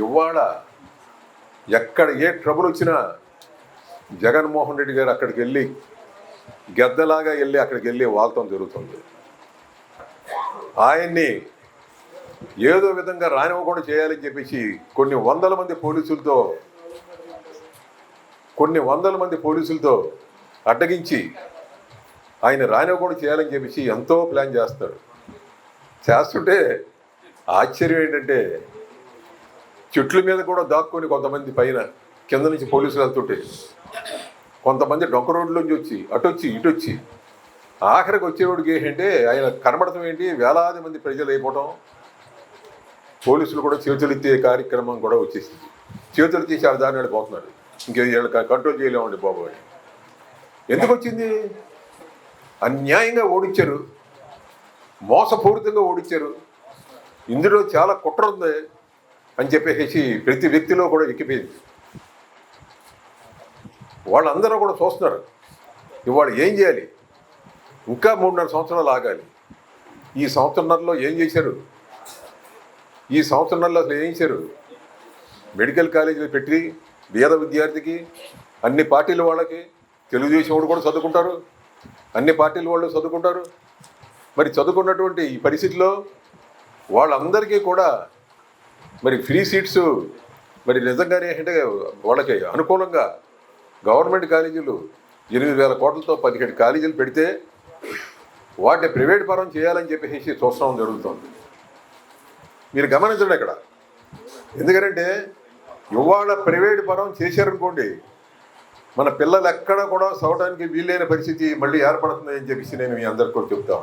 ఇవాళ ఎక్కడ ఏ ట్రబుల్ వచ్చినా జగన్మోహన్ రెడ్డి గారు అక్కడికి వెళ్ళి గెద్దలాగా వెళ్ళి అక్కడికి వెళ్ళి వాల్తం జరుగుతుంది. ఆయన్ని ఏదో విధంగా రానివ్వకుండా చేయాలని చెప్పేసి కొన్ని వందల మంది పోలీసులతో కొన్ని వందల మంది పోలీసులతో అడ్డగించి ఆయన రానివ్వకుండా చేయాలని చెప్పేసి ఎంతో ప్లాన్ చేస్తాడు. చేస్తుంటే ఆశ్చర్యం ఏంటంటే చెట్ల మీద కూడా దాక్కొని కొంతమంది పైన కింద నుంచి పోలీసులు వెళ్తుంటే కొంతమంది డొంక రోడ్లోంచి వచ్చి అటు వచ్చి ఆఖరికి వచ్చేవాడికి ఏంటంటే ఆయన కనబడటం ఏంటి? వేలాది మంది ప్రజలు అయిపోవటం. పోలీసులు కూడా చేతులెత్తే కార్యక్రమం కూడా వచ్చేసింది. చేతులు తీసి ఆ దాని పోతున్నాడు. పోతున్నారు కంట్రోల్ చేయలేమండి బాబు అని ఎందుకు వచ్చింది? అన్యాయంగా ఓడించారు మోసపూరితంగా ఓడించారు ఇందులో చాలా కుట్ర ఉంది. అని చెప్పేసి ప్రతి వ్యక్తిలో కూడా ఎక్కిపోయింది. వాళ్ళందరూ కూడా చూస్తున్నారు. ఇవాళ ఏం చేయాలి? ఇంకా మూడున్నర సంవత్సరాలు ఆగాలి. ఈ సంవత్సరంలో ఏం చేశారు? ఈ సంవత్సరంలో అసలు ఏం చేశారు? మెడికల్ కాలేజీలు పెట్టి పేద విద్యార్థికి అన్ని పార్టీల వాళ్ళకి తెలుగుదేశం వాళ్ళు కూడా చదువుకుంటారు. అన్ని పార్టీల వాళ్ళు చదువుకుంటారు. మరి చదువుకున్నటువంటి ఈ పరిస్థితిలో వాళ్ళందరికీ కూడా మరి ఫ్రీ సీట్స్ మరి నిజంగానే ఏంటంటే వాళ్ళకి అనుకూలంగా గవర్నమెంట్ కాలేజీలు ఎనిమిది వేల కోట్లతో పదిహేడు కాలేజీలు పెడితే వాటిని ప్రైవేట్ పరం చేయాలని చెప్పేసి చూస్తాం జరుగుతుంది. మీరు గమనించండి అక్కడ. ఎందుకంటే ఇవాళ ప్రైవేట్ పరం చేశారనుకోండి మన పిల్లలు ఎక్కడ కూడా చదవడానికి వీలైన పరిస్థితి మళ్ళీ ఏర్పడుతుంది అని చెప్పేసి నేను మీ అందరికీ కూడా చెప్తా